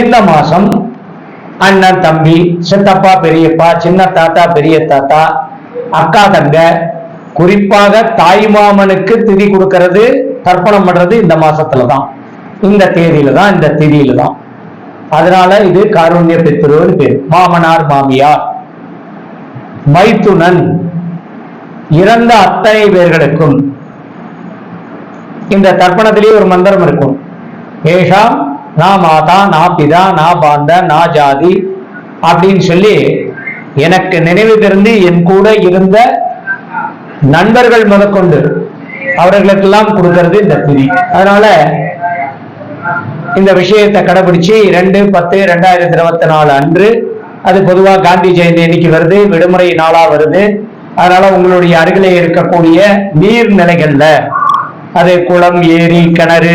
இந்த மாசம் அண்ணன் தம்பி சித்தப்பா பெரியப்பா சின்ன தாத்தா பெரிய தாத்தா அக்கா தங்க குறிப்பாக தாய் மாமனுக்கு திதி கொடுக்கறது தர்ப்பணம் பண்றது இந்த மாசத்துல தான் இந்த தேதியில தான் இந்த திதியில தான் அதனால இது காருண்ய பித்ருன்னு பேர். மாமனார் மாமியார். மைத்துனன். இறந்த அத்தனை பேர்களுக்கும் இந்த தர்ப்பணத்திலேயே ஒரு மந்திரம் இருக்கும். ஏஷாம் நா மாதா நான் பிதா நான் பாந்த நா ஜாதி அப்படின்னு சொல்லி எனக்கு நினைவு தெரிந்து என் கூட இருந்த நண்பர்கள் முதற்கொண்டு அவர்களுக்கெல்லாம் கொடுக்கறது இந்த திதி அதனால இந்த விஷயத்தை கடைபிடிச்சு ரெண்டு பத்து ரெண்டாயிரத்தி இருபத்தி நாலு அன்று அது பொதுவாக காந்தி ஜெயந்தி அன்னைக்கு வருது விடுமுறை நாளா வருது. அதனால உங்களுடைய அருகிலே இருக்கக்கூடிய நீர்நிலைகள்ல அது குளம் ஏரி கிணறு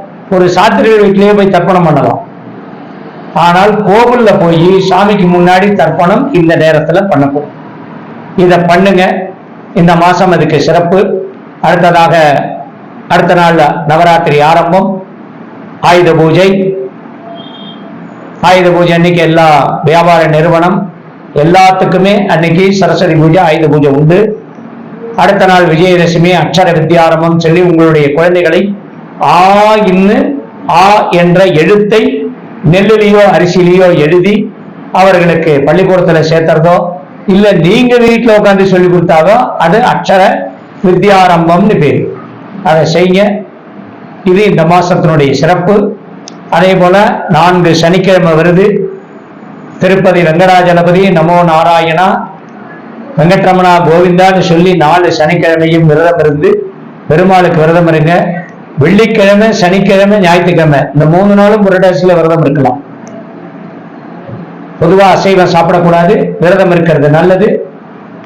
ஒரு சாத்திரிகள் வீட்டிலேயே போய் தர்ப்பணம் பண்ணலாம். ஆனால் கோவில்ல போய் சாமிக்கு முன்னாடி தர்ப்பணம் இந்த நேரத்துல பண்ணணும் இத பண்ணுங்க. இந்த மாசம் அதுக்கு சிறப்பு. அடுத்ததாக அடுத்த நாள் நவராத்திரி ஆரம்பம். ஆயுத பூஜை. ஆயுத பூஜை அன்னைக்கு எல்லா வியாபார நிறுவனம் எல்லாத்துக்குமே அன்னைக்கு சரஸ்வதி பூஜை ஆயுத பூஜை உண்டு. அடுத்த நாள் விஜயதசமி அக்ஷர வித்தியாரம்பம் சொல்லி உங்களுடைய குழந்தைகளை ஆ இன்னு ஆ என்ற எழுத்தை நெல்லிலேயோ அரிசிலேயோ எழுதி அவர்களுக்கு பள்ளிக்கூடத்துல சேர்த்துறதோ இல்ல நீங்க வீட்டுல உட்காந்து சொல்லி கொடுத்தாதோ அது அக்ஷர வித்யாரம்பம்னு பேர். அதை செய்ய இது இந்த மாசத்தினுடைய சிறப்பு. அதே போல நான்கு சனிக்கிழமை வருது. திருப்பதி வெங்கடாஜலபதி நமோ நாராயணா வெங்கட்ரமணா கோவிந்தான்னு சொல்லி நாலு சனிக்கிழமையும் விரதம் இருந்து பெருமாளுக்கு விரதம் இருங்க. வெள்ளிக்கிழமை சனிக்கிழமை ஞாயிற்றுக்கிழமை. இந்த மூணு நாளும் புரட்டாசியில விரதம் இருக்கலாம். பொதுவா அசைவம் சாப்பிடக்கூடாது விரதம் இருக்கிறது நல்லது.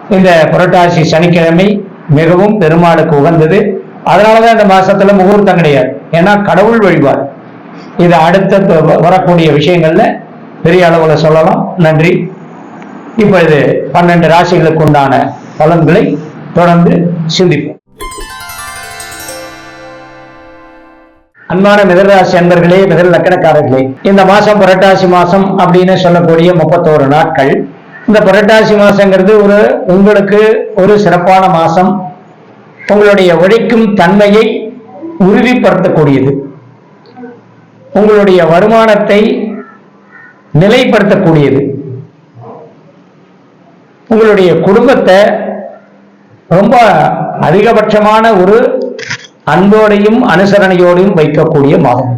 இந்த புரட்டாசி சனிக்கிழமை மிகவும் பெருமாளுக்கு உகந்தது. அதனாலதான் இந்த மாசத்துல முகூர்த்தம் கிடையாது. ஏன்னா கடவுள் வழிபாடு. இது அடுத்த வரக்கூடிய விஷயங்கள்ல பெரிய அளவுல சொல்லலாம். நன்றி. இப்பொழுது பன்னெண்டு ராசிகளுக்கு உண்டான பலன்களை தொடர்ந்து சிந்திப்போம். அன்பான மிதராசி அன்பர்களே மிதல் லக்கணக்காரர்களே இந்த மாசம் புரட்டாசி மாசம் அப்படின்னு சொல்லக்கூடிய முப்பத்தோரு நாட்கள். இந்த புரட்டாசி மாசங்கிறது ஒரு உங்களுக்கு ஒரு சிறப்பான மாசம். உங்களுடைய உழைக்கும் தன்மையை உறுதிப்படுத்தக்கூடியது. உங்களுடைய வருமானத்தை நிலைப்படுத்தக்கூடியது. உங்களுடைய குடும்பத்தை ரொம்ப அதிகபட்சமான ஒரு அன்போடையும் அனுசரணையோடையும் வைக்கக்கூடிய மாதம்.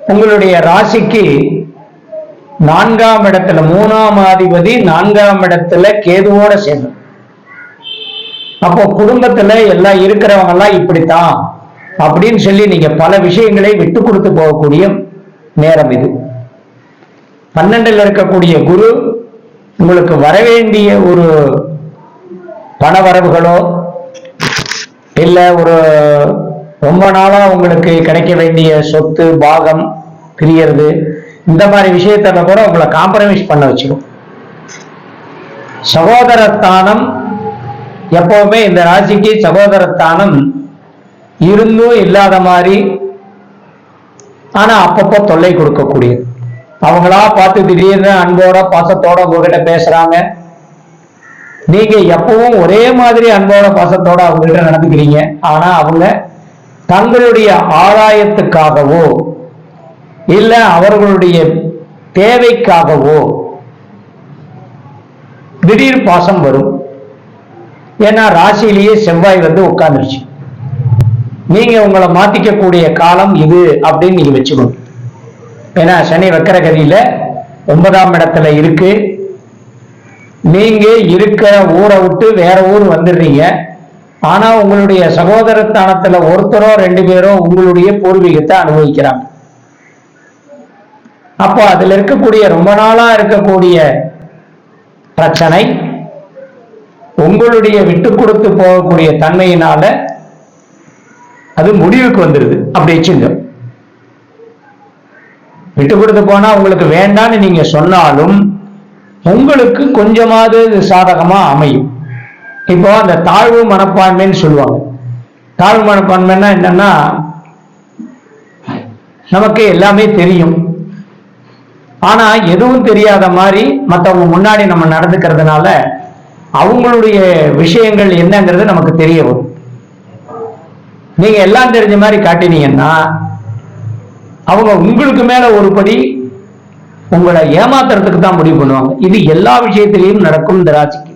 உங்களுடைய ராசிக்கு நான்காம் இடத்துல மூணாம் அதிபதி நான்காம் இடத்துல கேதுவோட சேரும் அப்போ குடும்பத்துல எல்லாம் இருக்கிறவங்க எல்லாம் இப்படித்தான் அப்படின்னு சொல்லி நீங்க பல விஷயங்களை விட்டு கொடுத்து போகக்கூடிய நேரம் இது. பன்னெண்டுல இருக்கக்கூடிய குரு உங்களுக்கு வரவேண்டிய ஒரு பண வரவுகளோ இல்ல ஒரு ரொம்ப நாளா உங்களுக்கு கிடைக்க வேண்டிய சொத்து பாகம் பிரியறது இந்த மாதிரி விஷயத்துல கூட உங்களை காம்ப்ரமைஸ் பண்ண வச்சிடும் சகோதரஸ்தானம் எப்பவுமே இந்த ராசிக்கு சகோதரஸ்தானம் இருந்தும் இல்லாத மாதிரி ஆனா அப்பப்போ தொல்லை கொடுக்கக்கூடியது. அவங்களா பார்த்து திடீர்னு அன்போட பாசத்தோட உங்ககிட்ட பேசுறாங்க. நீங்க எப்பவும் ஒரே மாதிரி அன்போட பாசத்தோட அவங்க கிட்ட நடந்துக்கிறீங்க. ஆனா அவங்க தங்களுடைய ஆதாயத்துக்காகவோ இல்ல அவர்களுடைய தேவைக்காகவோ திடீர் பாசம் வரும். ஏன்னா ராசியிலேயே செவ்வாய் வந்து உட்கார்ந்துருச்சு. நீங்க உங்களை மாத்திக்கக்கூடிய காலம் இது அப்படின்னு நீங்க வச்சுக்கணும். ஏன்னா சனி வக்கரகதியில ஒன்பதாம் இடத்துல இருக்கு. நீங்க இருக்கிற ஊரை விட்டு வேற ஊர் வந்துடுறீங்க. ஆனா உங்களுடைய சகோதரத்தானத்துல ஒருத்தரோ ரெண்டு பேரோ உங்களுடைய பூர்வீகத்தை அனுபவிக்கிறாங்க. அப்போ அதுல இருக்கக்கூடிய ரொம்ப நாளா இருக்கக்கூடிய பிரச்சனை உங்களுடைய விட்டு கொடுத்து போகக்கூடிய தன்மையினால அது முடிவுக்கு வந்துருது அப்படி வச்சுங்க. விட்டு கொடுத்து போனா உங்களுக்கு வேண்டான்னு நீங்க சொன்னாலும் உங்களுக்கு கொஞ்சமாவது இது சாதகமா அமையும். இப்போ அந்த தாழ்வு மனப்பான்மைன்னு சொல்லுவாங்க. தாழ்வு மனப்பான்மைன்னா என்னன்னா நமக்கு எல்லாமே தெரியும். ஆனா எதுவும் தெரியாத மாதிரி மற்றவங்க முன்னாடி நம்ம நடந்துக்கிறதுனால அவங்களுடைய விஷயங்கள் என்னங்கிறது நமக்கு தெரிய வரும். நீங்க எல்லாம் தெரிஞ்ச மாதிரி காட்டினீங்கன்னா அவங்க உங்களுக்கு மேல ஒரு படி உங்களை ஏமாத்துறதுக்கு தான் முடிவு பண்ணுவாங்க. இது எல்லா விஷயத்திலையும் நடக்கும் இந்த ராசிக்கு.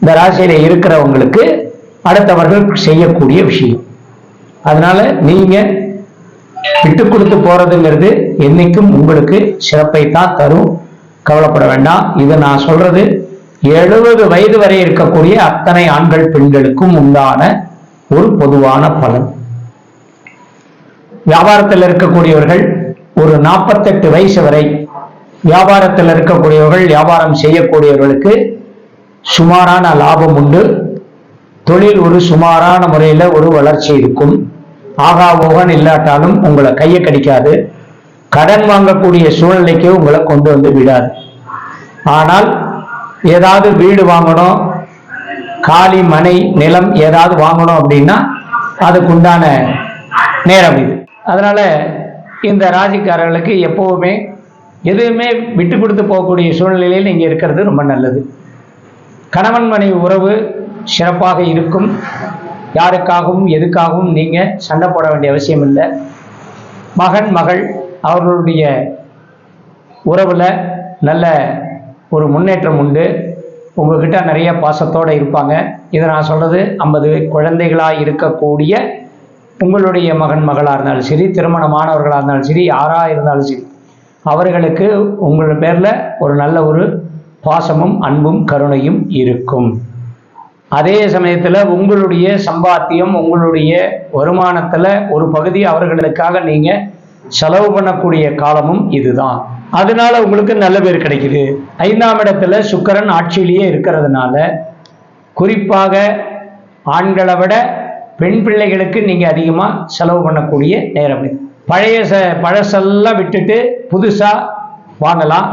இந்த ராசியில இருக்கிறவங்களுக்கு அடுத்தவர்கள் செய்யக்கூடிய விஷயம். அதனால நீங்க விட்டு கொடுத்து போறதுங்கிறது என்னைக்கும் உங்களுக்கு சிறப்பை தான் தரும். கவலைப்பட வேண்டாம். இதை நான் சொல்றது எழுபது வயது வரை இருக்கக்கூடிய அத்தனை ஆண்கள் பெண்களுக்கும் உண்டான ஒரு பொதுவான பலன். வியாபாரத்தில் இருக்கக்கூடியவர்கள் ஒரு நாற்பத்தெட்டு வயசு வரை வியாபாரத்தில் இருக்கக்கூடியவர்கள் வியாபாரம் செய்யக்கூடியவர்களுக்கு சுமாரான லாபம் உண்டு. தொழில் ஒரு சுமாரான முறையில் ஒரு வளர்ச்சி இருக்கும். ஆகா ஓகன் இல்லாட்டாலும் உங்களை கையை கடிக்காது. கடன் வாங்கக்கூடிய சூழ்நிலைக்கு உங்களை கொண்டு வந்து விடாது. ஆனால் ஏதாவது வீடு வாங்கணும் காலி மனை நிலம் ஏதாவது வாங்கணும் அப்படின்னா அதுக்குண்டான நேரம் இது. அதனால இந்த ராசிக்காரர்களுக்கு எப்பவுமே எதுவுமே விட்டு கொடுத்து போகக்கூடிய சூழ்நிலையில் நீங்கள் இருக்கிறது ரொம்ப நல்லது. கணவன் மனைவி உறவு சிறப்பாக இருக்கும். யாருக்காகவும் எதுக்காகவும் நீங்கள் சண்டை போட வேண்டிய அவசியம் இல்லை. மகன் மகள் அவர்களுடைய உறவில் நல்ல ஒரு முன்னேற்றம் உண்டு. உங்ககிட்ட நிறைய பாசத்தோடு இருப்பாங்க. இதை நான் சொல்கிறது ஐம்பது குழந்தைகளாக இருக்கக்கூடிய உங்களுடைய மகன் மகளாக இருந்தாலும் சரி திருமணமானவர்களாக இருந்தாலும் சரி யாராக இருந்தாலும் சரி அவர்களுக்கு உங்கள் பேரில் ஒரு நல்ல ஒரு பாசமும் அன்பும் கருணையும் இருக்கும். அதே சமயத்தில் உங்களுடைய சம்பாத்தியம் உங்களுடைய வருமானத்தில் ஒரு பகுதி அவர்களுக்காக நீங்கள் செலவு பண்ணக்கூடிய காலமும் இதுதான். அதனால உங்களுக்கு நல்ல பேர் கிடைக்குது. ஐந்தாம் இடத்துல சுக்கரன் ஆட்சியிலேயே இருக்கிறதுனால குறிப்பாக ஆண்களை விட பெண் பிள்ளைகளுக்கு நீங்கள் அதிகமாக செலவு பண்ணக்கூடிய நேரம் இது. பழைய ச பழசெல்லாம் விட்டுட்டு புதுசாக வாங்கலாம்.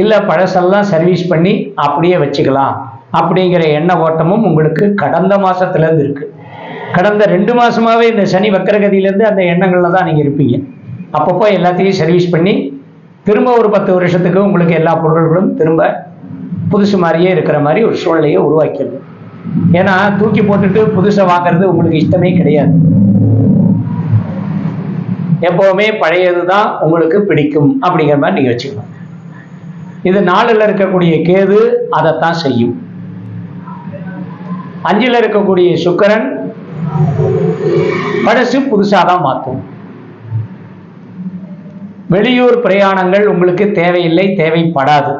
இல்லை பழசெல்லாம் சர்வீஸ் பண்ணி அப்படியே வச்சுக்கலாம். அப்படிங்கிற எண்ண ஓட்டமும் உங்களுக்கு கடந்த மாதத்துலேருந்து இருக்குது கடந்த ரெண்டு மாதமாகவே இந்த சனி வக்கரகதியிலேருந்து அந்த எண்ணங்களில் தான் நீங்கள் இருப்பீங்க. அப்பப்போ எல்லாத்தையும் சர்வீஸ் பண்ணி திரும்ப ஒரு பத்து வருஷத்துக்கு உங்களுக்கு எல்லா பொருள்களும் திரும்ப புதுசு மாதிரியே இருக்கிற மாதிரி ஒரு சூழ்நிலையை உருவாக்கிடுது. ஏன்னா தூக்கி போட்டுட்டு புதுசை வாங்குறது உங்களுக்கு இஷ்டமே கிடையாது. எப்பவுமே பழையது தான் உங்களுக்கு பிடிக்கும் அப்படிங்கிற மாதிரி நீங்கள் வச்சுக்கணும். இது நாலில் இருக்கக்கூடிய கேது அதைத்தான் செய்யும். அஞ்சில் இருக்கக்கூடிய சுக்கரன் பழசு புதுசாக தான் மாற்றும். வெளியூர் பிரயாணங்கள் உங்களுக்கு தேவையில்லை தேவைப்படாது.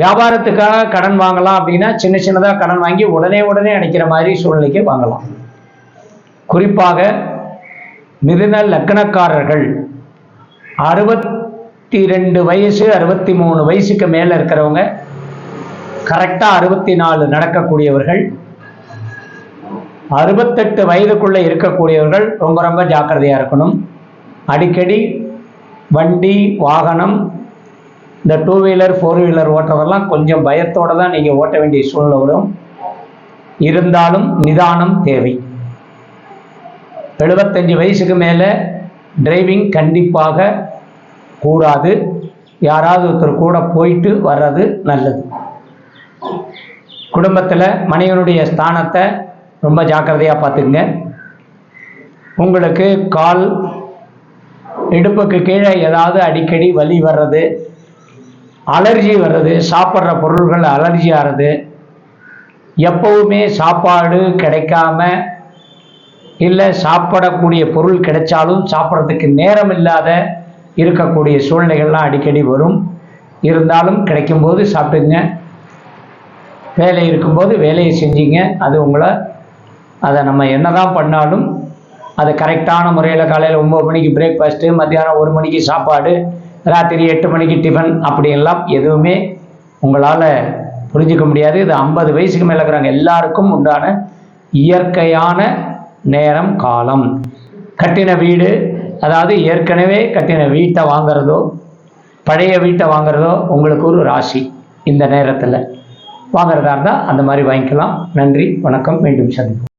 வியாபாரத்துக்காக கடன் வாங்கலாம் அப்படின்னா சின்ன சின்னதாக கடன் வாங்கி உடனே உடனே அடைக்கிற மாதிரி சூழ்நிலைக்கு வாங்கலாம். குறிப்பாக மிதுன லக்னக்காரர்கள் அறுபத்தி ரெண்டு வயசு அறுபத்தி மூணு வயசுக்கு மேலே இருக்கிறவங்க கரெக்டாக அறுபத்தி நாலு நடக்கக்கூடியவர்கள் அறுபத்தெட்டு வயதுக்குள்ளே இருக்கக்கூடியவர்கள் ரொம்ப ரொம்ப ஜாக்கிரதையாக இருக்கணும். அடிக்கடி வண்டி வாகனம் இந்த டூ வீலர் ஃபோர் வீலர் ஓட்டுறதெல்லாம் கொஞ்சம் பயத்தோடு தான் நீங்கள் ஓட்ட வேண்டிய சூழ்நிலை வரும். இருந்தாலும் நிதானம் தேவை. எழுபத்தஞ்சு வயசுக்கு மேலே டிரைவிங் கண்டிப்பாக கூடாது. யாராவது ஒருத்தர் கூட போயிட்டு வர்றது நல்லது. குடும்பத்தில் மனைவனுடைய ஸ்தானத்தை ரொம்ப ஜாக்கிரதையாக பார்த்துக்குங்க. உங்களுக்கு கால் இடுப்புக்கு கீழே ஏதாவது அடிக்கடி வலி வர்றது அலர்ஜி வர்றது சாப்பிட்ற பொருள்கள் அலர்ஜி ஆகிறது எப்பவுமே சாப்பாடு கிடைக்காம இல்லை சாப்பிடக்கூடிய பொருள் கிடைச்சாலும் சாப்பிட்றதுக்கு நேரம் இல்லாத இருக்கக்கூடிய சூழ்நிலைகள்லாம் அடிக்கடி வரும். இருந்தாலும் கிடைக்கும்போது சாப்பிடுங்க. வேலை இருக்கும்போது வேலையை செஞ்சீங்க. அது உங்களை அதை நம்ம என்ன தான் பண்ணாலும் அது கரெக்டான முறையில் காலையில் ஒம்பது மணிக்கு பிரேக்ஃபாஸ்ட்டு மத்தியானம் ஒரு மணிக்கு சாப்பாடு ராத்திரி எட்டு மணிக்கு டிஃபன் அப்படியெல்லாம் எதுவுமே உங்களால் புரிஞ்சிக்க முடியாது. இது ஐம்பது வயசுக்கு மேலே இருக்கிறாங்க எல்லாருக்கும் உண்டான இயற்கையான நேரம் காலம். கட்டின வீடு அதாவது ஏற்கனவே கட்டின வீட்டை வாங்குறதோ பழைய வீட்டை வாங்குறதோ உங்களுக்கு ஒரு ராசி இந்த நேரத்தில். வாங்குறதா இருந்தால் அந்த மாதிரி வாங்கிக்கலாம். நன்றி வணக்கம் மீண்டும் சந்திப்போம்.